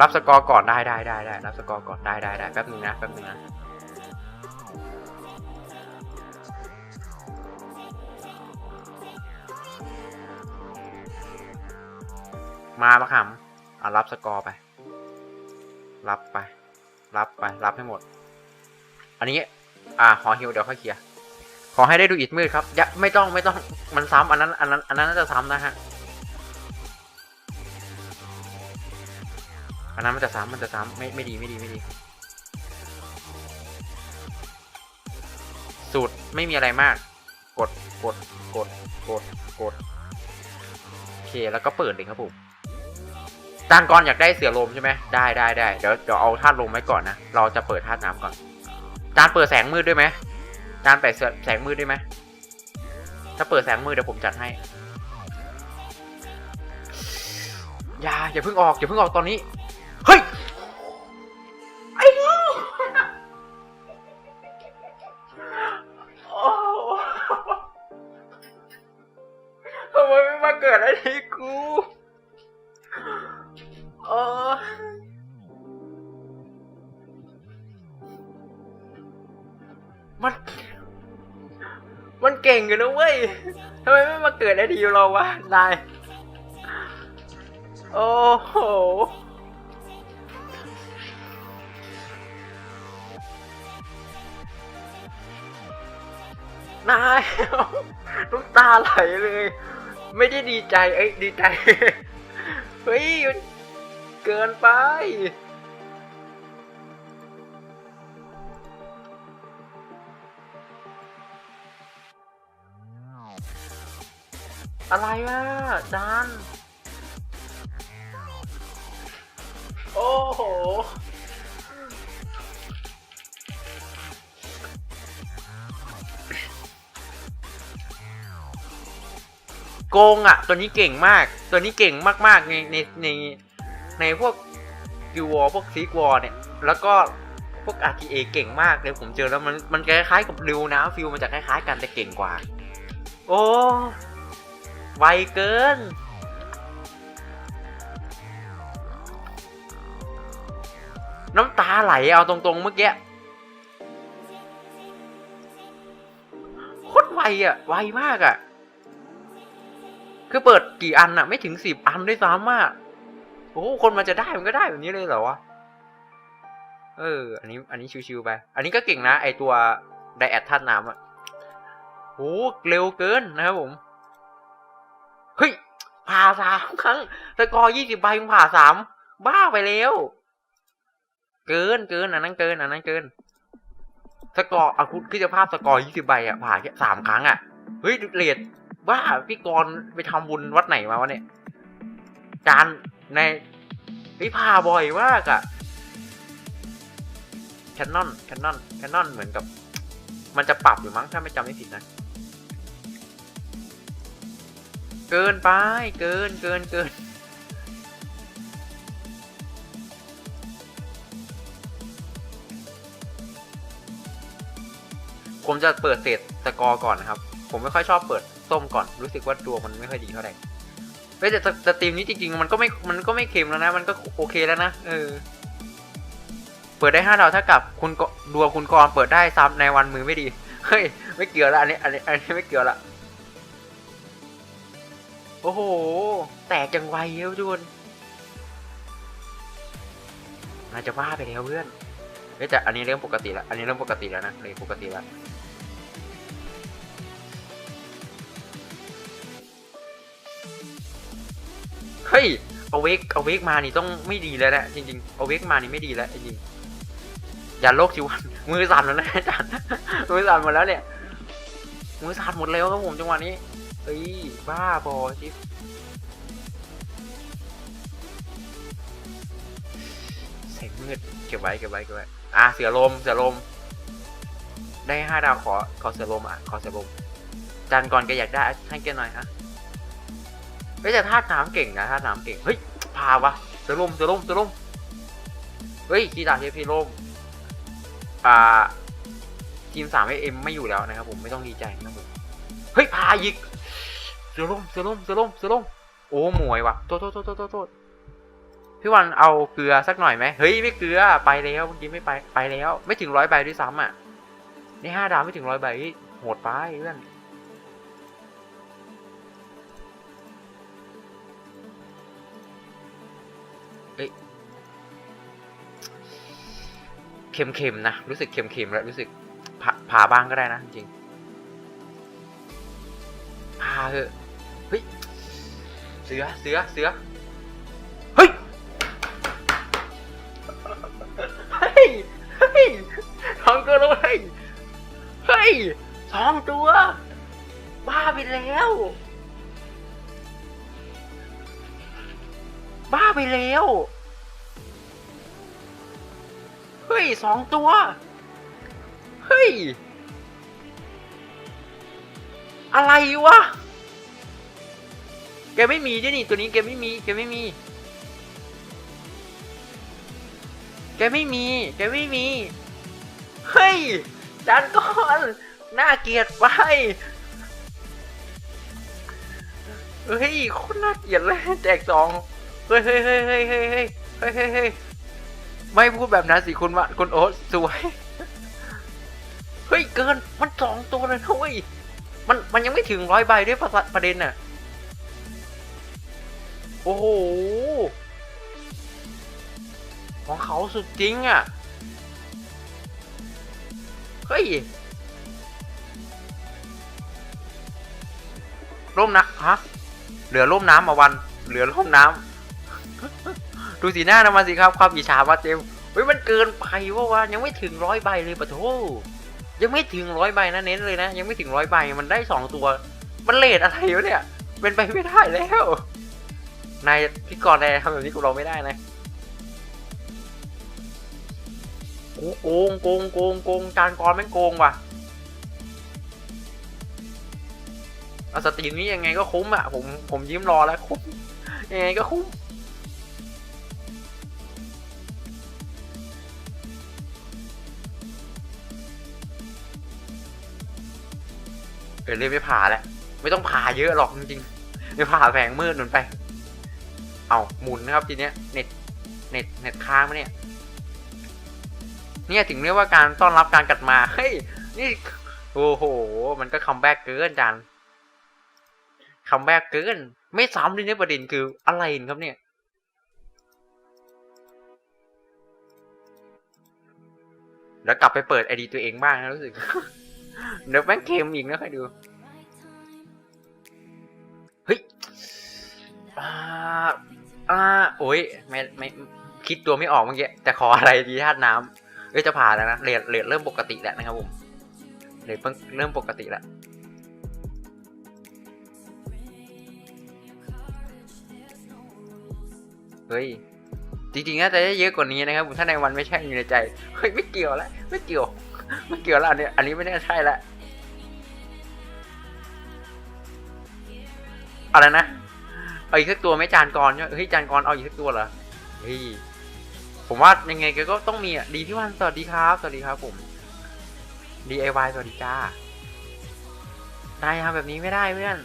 รับสกอร์ก่อนได้ได้ได้ได้รับสกอร์ก่อนได้ได้ได้แป๊บนึงนะแป๊บนึงนะมาปะคำอะรับสกอร์ไป รับไป รับไป รับให้หมด อันนี้ อ่าหอฮิวเดี๋ยวค่อยเคลียร์ ขอให้ได้ดูอิดมืดครับ อย่าไม่ต้องไม่ต้อง มันซ้ำอันนั้น อันนั้น อันนั้นน่าจะซ้ำนะฮะ อันนั้นมันจะซ้ำมันจะซ้ำไม่ไม่ดีไม่ดีไม่ดี สูตรไม่มีอะไรมาก กดกดกดกดกดโอเคแล้วก็เปิดเลยครับผมจานกรอยากได้เสือลมใช่ไหมได้ได้ได้เดี๋ยวเดี๋ยวเอาธาตุลมไว้ก่อนนะเราจะเปิดธาตุน้ำก่อน จานเปิดแสงมืดด้วยไหมจานเปิดแสงมืดด้วยไหมถ้าเปิดแสงมืดเดี๋ยวผมจัดให้อย่าอย่าเพิ่งออกอย่าเพิ่งออกตอนนีู้เออมัน มันเก่งอยู่นะเว้ยทำไมไม่มาเกิดไอ้ทีเราวะนาย โอ้โหนายน้ำตาไหลเลย ไม่ได้ดีใจเอ้ยดีใจ เฮ้ยเกินไป อะไรอะจานโอ้โห โกงอะ ตัวนี้เก่งมาก ตัวนี้เก่งมากๆในในในในพวกกิววอพวกซีกวอเนี่ย แล้วก็พวก RTA เก่งมากเลยผมเจอแล้วมันมันคล้ายๆกับริวนะฟิลมันจะคล้ายๆกันแต่เก่งกว่า โอ้ไวเกิน น้ำตาไหลเอาตรงๆเมื่อกี้โคตรไวอะไวมากอะ คือเปิดกี่อันอะไม่ถึงสิบอันด้วยซ้ำอะโอ้คนมันจะได้มันก็ได้แบบนี้เลยเหรอวะ เออ อันนี้ อันนี้ชิวๆไป อันนี้ก็เก่งนะ ไอตัวไดแอดท่านน้ำอะโอ้เร็วเกินนะครับผม เฮ้ย ผ่าสามครั้งสกอร์ยี่สิบใบมึงผ่าสามบ้าไปแล้ว เกินเกินอันนั้นเกินอันนั้นเกิน สกอร์อะคุณคิดสภาพสกอร์ยี่สิบใบอะผ่าแค่สามครั้งอะเฮ้ยเลด บ้าพี่กรณ์ไปทำบุญวัดไหนมาวะเนี่ยจานในพี่พาบ่อยมากอะแคนนอนแคนนอนแคนนอนเหมือนกับ มันจะปรับอยู่มั้งถ้าไม่จำไม่ผิดนะ เกินไป เกินเกินเกินผมจะเปิดเศษสกอก่อนนะครับ ผมไม่ค่อยชอบเปิด ส้มก่อนรู้สึกว่าดวงมันไม่ค่อยดีเท่าไหร่เฮ้ยแต่แต่ต่ทีมนี้จริงๆมันก็ไม่มันก็ไม่เค็มแล้วนะ มันก็โอเคแล้วนะเออ เปิดได้ห้าดาวเท่ากับคุณกดวงคุณกรเปิดได้ซ้ำในวันมือไม่ดีเฮ้ยไม่เกี่ยวละอันนี้อันนี้อันนี้ไม่เกี่ยวละโอ้โห แตกจังไวเอ้ทุกคนน่าจะบ้าไปแล้วเพื่อนเฮ้ยแต่อันนี้เริ่มปกติแล้วอันนี้เริ่มปกติแล้วนะเลยปกติแล้ว เฮ้ยเอาเวกเอาเวกมานี่ต้องไม่ดีแล้วนะจริงๆเอาเวกมานี่ไม่ดีแล้วจริงๆอย่าโลกชิวันมือสั่นแล้วนะอาจารย์มือสั่นหมดแล้วเนี่ยมือสั่นหมดแล้วครับผมจังหวะนี้เอ้ยบ้าบอชิปแสงมืดเก็บไว้เก็บไว้เก็บไว้อะเสือลมเสือลม ได้ห้าดาวขอขอเสือลมอะขอเสือลมจานก่อนแกอยากได้ให้แกหน่อยฮะ ฮ้ยแต่ธาน้ำเก่งนะธาน้ำเก่ง เฮ้ย พาวะเสือลมเสือลมเสือลมเฮ้ยกีตาเทพีลมอ่าทีมสามเอ็มไม่อยู่แล้วนะครับผมไม่ต้องดีใจนะผมเฮ้ยพาอีกเสือลมเสือลมเสือลมเสือลมโอ้หมวยว่ะโทษโทษโทษโทษโทษพี่วันเอาเกลือสักหน่อยไหมเฮ้ยไม่เกลือไปแล้วเมื่อกี้ไม่ไปไปแล้ว ไม่ถึงร้อยใบด้วยซ้ำอะนี่ห้าดาวไม่ถึงร้อยใบโหดไปเพื่อน เค็มๆนะ รู้สึกเค็มๆแล้วรู้สึกผ่าผ่าบ้างก็ได้นะ จริงผ่าเถอะเฮ้ยเสือเสือเสือเฮ้ยเฮ้ยเฮ้ยสองตัวแล้วเฮ้ยเฮ้ยสองตัว บ้าไปแล้ว บ้าไปแล้ว ฮ้ยสองตัว เฮ้ย อะไรวะ แกไม่มีด้วยนี่ตัวนี้แกไม่มี แกไม่มี แกไม่มี แกไม่มี เฮ้ยจานก้อนน่าเกลียดไปเฮ้ยคตรน่าเกลียดเลยแจกสองเฮ้ยเฮ้ยเฮ้ยเฮ้ยเฮ้ยเฮ้ยเฮ้ย ไม่พูดแบบนั้นสิคุณวะคุณโอ๊ตสวย เฮ้ย เกินมันสองตัวเลยนะเว้ยมันมันยังไม่ถึงร้อยใบด้วยประประเด็นน่ะ โอ้โห ของเขาสุดจริงอะ เฮ้ยร่มนะฮะ เหลือร่มน้ำมาวัน เหลือร่มน้ำ ดูสีหน้านะมาสิครับความอิจฉามาเต็มเฮ้ยมันเกินไปว่าวะยังไม่ถึงร้อยใบเลยปะโถยังไม่ถึงร้อยใบนะเน้นเลยนะ ยังไม่ถึงร้อยใบมันได้สองตัว มันเลทอะไรวะเนี่ยเป็นไปไม่ได้แล้วนายพี่กรณ์นายทำแบบนี้กับเราไม่ได้นะโอ้โกงโกงโกงโกงจานกรแม่งโกงว่ะเอาสตรีมนี้ยังไงก็คุ้มอะผมผมยิ้มรอแล้วคุ้มยังไงก็คุ้ม เออเลยไม่ผ่าแล้วไม่ต้องผ่าเยอะหรอกจริงๆไม่ผ่าแผงมืดหนุนไป เอาหมุนนะครับทีเนี้ยเน็ตเน็ตเน็ตค้างไหมเนี่ยเนี่ยถึงเรียกว่าการต้อนรับการกลับมาเฮ้ยนี่โอ้โห มันก็คัมแบ็กเกินจันคัมแบ็กเกิน ไม่ซ้ำเลยเนี่ยประเด็นคืออะไรครับเนี่ยแล้วกลับไปเปิดไอดีตัวเองบ้างนะรู้สึก เดี๋ยวแม่งเค็มอีกนะใครดู เฮ้ยอ่าอ่าโอ้ยไม่ไม่คิดตัวไม่ออกเมื่อกี้แต่ขออะไรดีธาตุน้ำเอ้ยจะผ่านแล้วนะเรทเรทเริ่มปกติแล้วนะครับผมเรทเพิ่งเริ่มปกติแล้วเฮ้ยจริงๆน่าจะได้เยอะกว่านี้นะครับผมถ้าในวันไม่ใช่อยู่ในใจ เฮ้ย ไม่เกี่ยวแล้วไม่เกี่ยว ไม่เกี่ยวแล้วอันนี้อันนี้ไม่น่าใช่แล้วอะไรนะเอาอีกสักตัวไหม่จานกรเฮ้ยจานกรเอาอีกสักตัวเหรอเฮ้ยผมว่ายังไงแกก็ต้องมีอะดีพี่วันสวัสดีครับสวัสดีครับผม DIY สวัสดีจ้านายทำแบบนี้ไม่ได้เพื่อน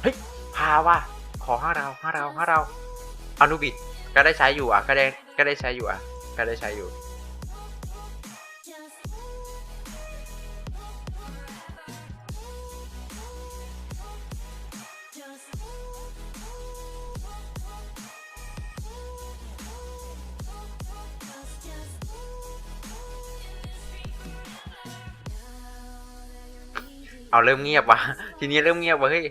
เฮ้ยพาว่ะขอห้าดาห้าดาห้าดาอนุบิดก็ได้ใช้อยู่อะก็ได้ก็ได้ใช้อยู่อะ ก็ได้ใช้อยู่เอาเริ่มเงียบว่ะ ทีนี้เริ่มเงียบว่ะเฮ้ย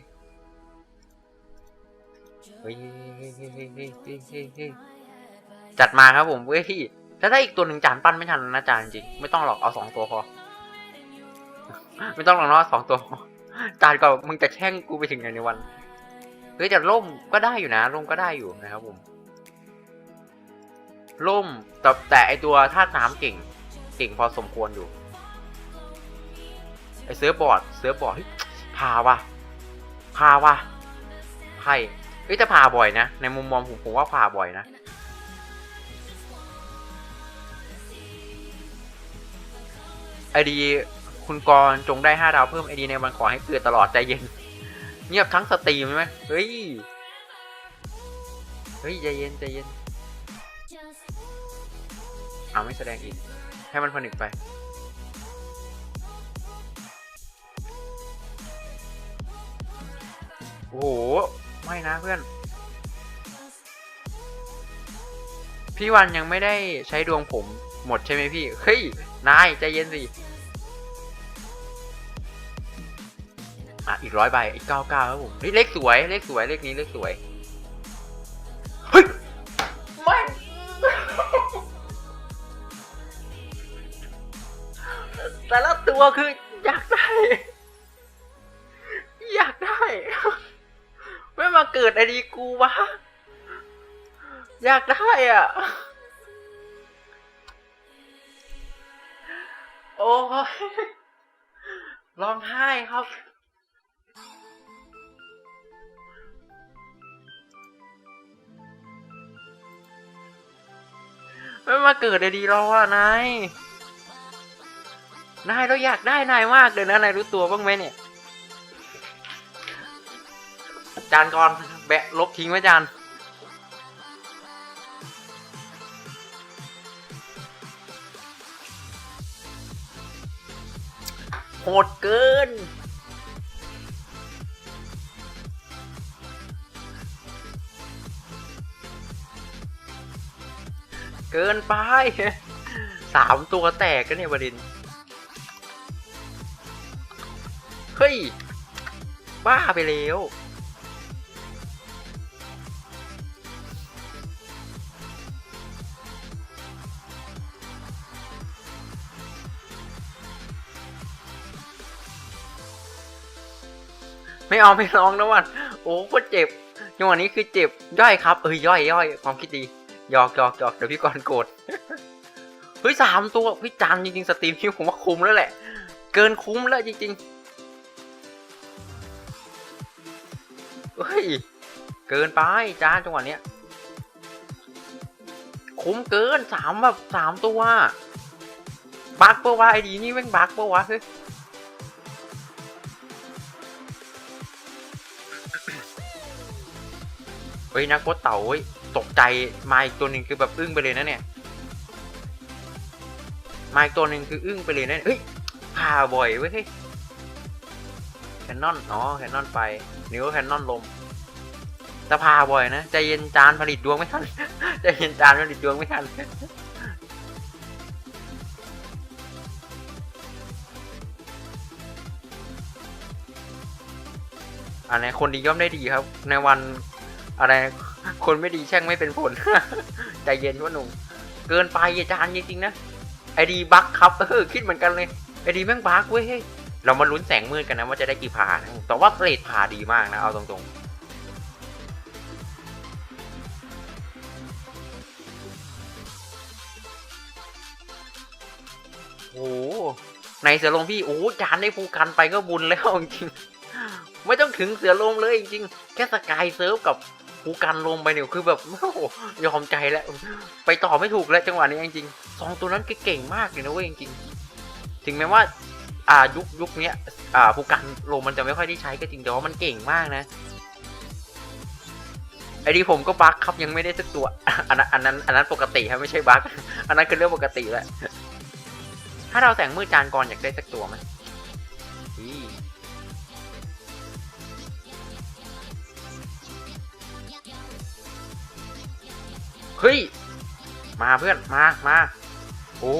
เฮ้ยเฮ้ยเฮ้ยเฮ้ยเฮ้ย จัดมาครับผมเว้ยพี่ถ้าได้อีกตัวหนึ่งจานปั้นไม่ทันนะจานจริงไม่ต้องหรอกเอาสองตัวพอ ไม่ต้องหรอกเนาะสองตัวจานก็มึงจะแช่งกูไปถึงไหนในวันเฮ้ยแต่ร่มก็ได้อยู่นะร่มก็ได้อยู่นะครับผมร่มแต่แต่ไอตัวธาตุน้ำเก่ง เก่งพอสมควรอยู่ไอเซิร์ฟบอร์ดเซิร์ฟบอร์ดเฮ้ยพาวะพาวะไพ่เฮ้ยแต่พาบ่อยนะ ในมุมมองผมผมว่าพาบ่อยนะ ไอดีคุณกรจงได้ห้าดาวเพิ่มไอดีในวันขอให้เกิดตลอดใจเย็น เงียบทั้งสตรีมใช่ไหมเฮ้ย เฮ้ย ใจเย็น ใจเย็นเอาไม่แสดงอีก ให้มันผนึกไป โอ้โห ไม่นะเพื่อน พี่วันยังไม่ได้ใช้ดวงผมหมดใช่ไหมพี่ เฮ้ย นาย ใจเย็นสิ อะอีกร้อยใบอีกเก้าเก้าครับผมเฮ้ยเลขสวยเลขสวยเลขนี้เลขสวยเฮ้ยไม่แต่ละตัวคืออยากได้ อยากได้ ไม่มาเกิดไอดีกูวะ อยากได้อะ โอ้ยร้องไห้ครับ ไม่มาเกิดไอดีเราอะนายนายเราอยากได้นายมากเลยนะนายรู้ตัวบ้างไหมเนี่ย จานก่อนแบะลบทิ้งไว้จานโหดเกิน เกินไปสามตัวแตกกันเนี่ยบดิน เฮ้ย บ้าไปแล้วไม่เอาไม่ร้องนะวันโอ้ก็เจ็บจังหวะนี้คือเจ็บย่อยครับ เออย่อยย่อยความคิดดี หยอกหยอกหยอกเดี๋ยวพี่กรโกรธเฮ้ยสามตัวพี่จานจริงๆสตรีมนี้ผมว่าคุ้มแล้วแหละ เกินคุ้มแล้วจริงๆเฮ้ยเกินไปจานจังหวะเนี้ยคุ้มเกินสามแบบสามตัวบักปะวะไอดีนี่แม่งบักปะวะเฮ้ยเฮ้ยนักโคตเต่าเฮ้ย ตกใจมาอีกตัวหนึ่งคือแบบอึ้งไปเลยนะเนี่ยมาอีกตัวหนึ่งคืออึ้งไปเลยนะเฮ้ยพาบ่อยเว้ยแคนนอนอ๋อแคนนอนไปนิ้วแคนนอนลมแต่พาบ่อยนะใจเย็นจานผลิตดวงไม่ทันใจเย็นจานผลิตดวงไม่ทันอันนี้คนดีย่อมได้ดีครับ ในวัน อะไร คนไม่ดีแช่งไม่เป็นผล ใจเย็นว่าหนุ่ม เกินไปอาจารย์จริงๆนะ ไอดีบักครับ เออ คิดเหมือนกันเลย ไอดีแม่งบักเว้ยเฮ้เรามาลุ้นแสงมืดกันนะว่าจะได้กี่ผ่านะแต่ว่าเกรดผ่าดีมากนะ เอาตรงๆโอ้ในเสือลงพี่ โอ้จานได้ภูกันไปก็บุญแล้วจริงๆไม่ต้องถึงเสือลงเลยจริงๆแค่สกายเซิร์ฟกับ ภูกันลงไปเนี่ยคือแบบโอ้โหยอมใจแล้ว ไปต่อไม่ถูกแล้วจังหวะนี้จริงๆสองตัวนั้นเก่งมากเลยนะเว้ยจริงๆ ถึงแม้ว่าอ่ายุคยุคนี้อ่าภูกันลงมันจะไม่ค่อยได้ใช้ก็จริงแต่ว่ามันเก่งมากนะไอ้ดีผมก็บั๊กครับยังไม่ได้สักตัว อันนั้นอันนั้นอันนั้นปกติครับไม่ใช่บั๊กอันนั้นคือเรื่องปกติแหละถ้าเราแต่งมือจานก่อนอยากได้สักตัวไหม เฮ้ย มาเพื่อนมามาโอ้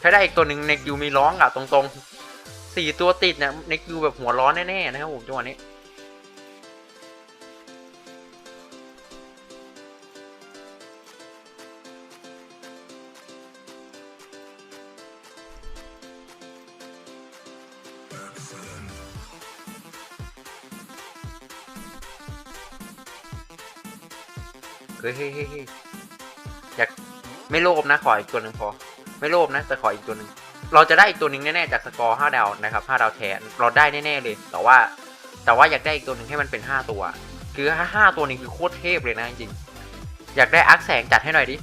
ใช้ได้อีกตัวหนึ่งในคิวมีร้องอะตรงๆสี่ตัวติดเนี่ยในคิวแบบหัวร้อนแน่ๆนะครับผมจังหวะนี้เฮ้ยเฮ้ยเฮ้ย ไม่โลภนะขออีกตัวหนึ่งพอ ไม่โลภนะแต่ขออีกตัวหนึ่งเราจะได้อีกตัวหนึ่งแน่ๆจากสกอร์ห้าดาวนะครับห้าดาวแทนเราได้แน่ๆเลย แต่ว่าแต่ว่าอยากได้อีกตัวหนึ่งให้มันเป็นห้าตัว คือห้าห้าตัวนี้คือโคตรเทพเลยนะจริงๆอยากได้อาร์คแสงจัดให้หน่อยดิ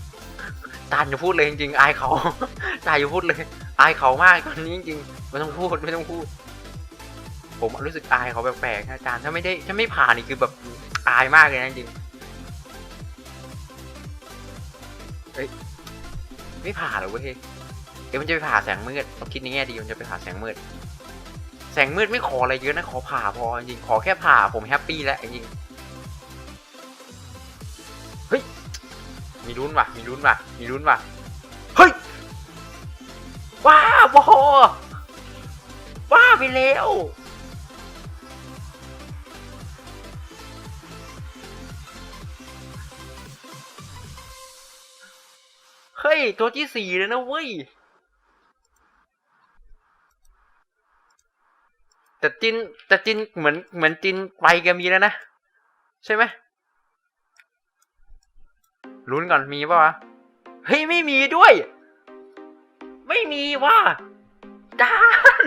ตาอย่าพูดเลยจริงๆอายเขาตาอย่าพูดเลย อายเขามากตอนนี้จริงๆไม่ต้องพูดไม่ต้องพูด ผมรู้สึกอายเขาแปลกๆนะอาจารย์ถ้าไม่ได้ถ้าไม่ผ่านนี่คือแบบอายมากเลยนะจริงเอ้ย ไม่ผ่าหรอเว้ยเอ้ยมันจะไปผ่าแสงมืดเราคิดในแง่ดีมันจะไปผ่าแสงมืด แสงมืดไม่ขออะไรเยอะนะขอผ่าพอจริงขอแค่ผ่าผมแฮปปี้แล้วจริงเฮ้ยมีลุ้นว่ะมีลุ้นว่ะมีลุ้นว่ะเฮ้ยว้าบอว้าไปแล้ว เฮ้ย ตัวที่สี่เลยนะเว้ย แต่จินแต่จินเหมือนเหมือนจินไปแกมีแล้วนะ ใช่ไหมลุ้นก่อนมีป่าวะ เฮ้ย ไม่มีด้วย ไม่มีว่ะจาน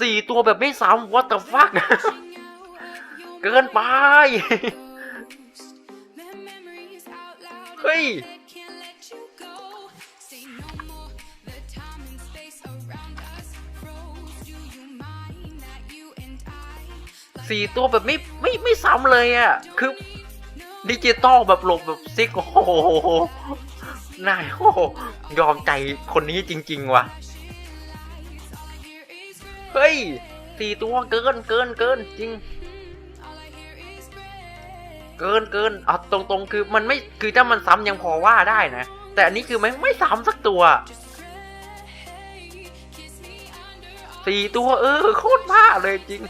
สี่ตัวแบบไม่ซ้ำ what the fuck เกินไป เฮ้ย สี่ตัวแบบไม่ไม่ไม่ซ้ำเลยอะ คือดิจิตอลแบบหลบแบบซิกโอ้โหนายโอ้โหยอมใจคนนี้จริง ๆ ว่ะ เฮ้ยสี่ตัวเกินเกินเกินจริง เกินเกินเอาตรงๆ คือมันไม่คือถ้ามันซ้ำยังพอว่าได้นะ แต่อันนี้คือไม่ไม่ซ้ำสักตัวสี่ตัวเออโคตรบ้าเลยจริง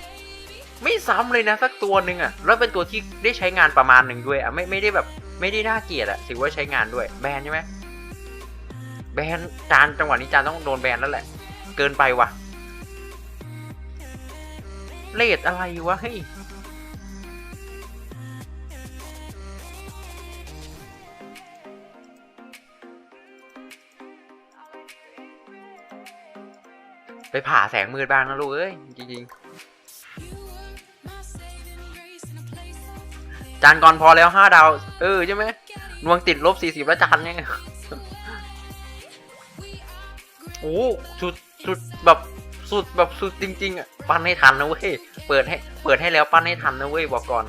ไม่ซ้ำเลยนะสักตัวหนึ่งอะแล้วเป็นตัวที่ได้ใช้งานประมาณหนึ่งด้วยอะไม่ไม่ได้แบบไม่ได้น่าเกลียดอะถือว่าใช้งานด้วยแบนใช่ไหมแบนจานจังหวะนี้จานต้องโดนแบนแล้วแหละ เกินไปว่ะเลดอะไรวะเฮ้ยไปผ่าแสงมืดบ้างนะลูกเอ้ยจริงๆ จานก่อนพอแล้วห้าดาว เออใช่ไหมดวงติดลบสี่สิบแล้วจานเนี่ยโอ้สุดสุดแบบสุดแบบสุดจริง ๆอะปั้นให้ทันนะเว้ยเปิดให้ เปิดให้แล้วปั้นให้ทันนะเว้ยบอกก่อน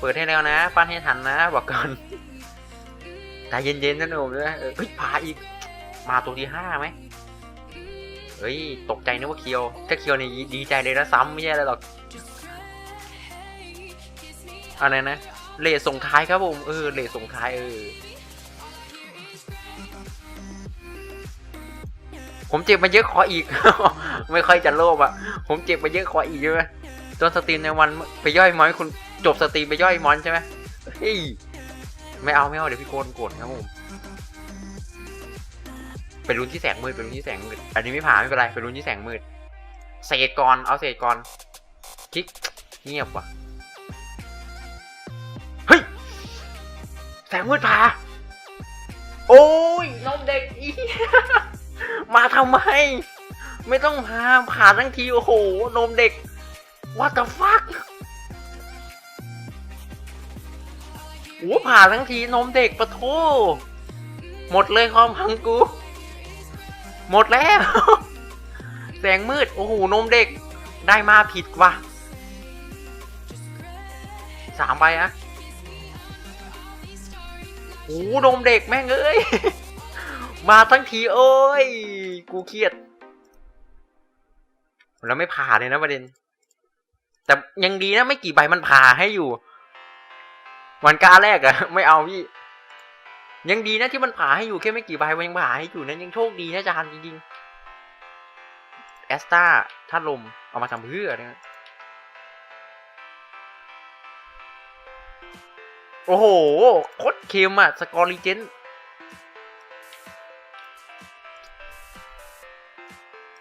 เปิดให้แล้วนะ ปั้นให้ทันนะบอกก่อนใจเย็นๆนะหนุ่มนะเฮ้ยพาอีก มาตัวที่ห้าไหมเฮ้ยตกใจนึกว่าเคียว ถ้าเคียวเนี่ยดีใจเลยนะซ้ำไม่ใช่อะไรหรอก อะไรนะเลทส่งท้ายครับผมเออเลทส่งท้ายเออผมเจ็บมาเยอะขออีก ไม่ค่อยจะโลภอะ ผมเจ็บมาเยอะขออีกใช่ไหมตอนสตรีมในวันไปย่อยมอนคุณจบสตรีมไปย่อยมอนใช่ไหมเฮ้ยไม่เอาไม่เอาเดี๋ยวพี่โกนโกรธครับผมเป็นรุ่นที่แสงมืดเป็นรุ่นที่แสงมืดอันนี้ไม่ผ่านไม่เป็นไรเป็นรุ่นที่แสงมืดเศษก่อนเอาเศษก่อนคลิกเงียบว่ะ แสงมืดผ่าโอ้ยนมเด็กอีมาทำไม ไม่ต้องพาผ่าทั้งที โอ้โห นมเด็ก what the fuck โอ้ผ่าทั้งที นมเด็กปะโทหมดเลยความพังกู หมดแล้ว แสงมืด โอ้โห นมเด็ก ได้มาผิดว่ะสามใบอะโอ้โหนมเด็กแม่งเอ้ย มาทั้งทีโอ้ย กูเครียด แล้วไม่ผ่าเลยนะประเด็น แต่ยังดีนะไม่กี่ใบมันผ่าให้อยู่ วันกาแรกอะไม่เอาพี่ ยังดีนะที่มันผ่าให้อยู่แค่ไม่กี่ใบมันยังผ่าให้อยู่นะยังโชคดีนะจานจริงๆแอสตาท่าลมเอามาทำเพื่อนี่ย โอ้โหโคตรเค็มอะสกอร์ลีเจน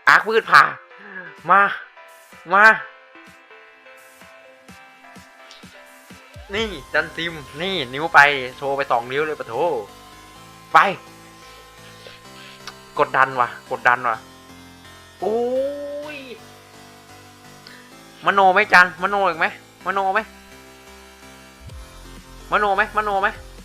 อาร์คพืชผ่า มา มา นี่จันซิม นี่ นิ้วไป โชว์ไปสองนิ้วเลยปะโถ ไป กดดันว่ะ กดดันว่ะ โอ้ยมโนไหมจันมโนอีกไหมมโนไหม มโนไหมมโนไหม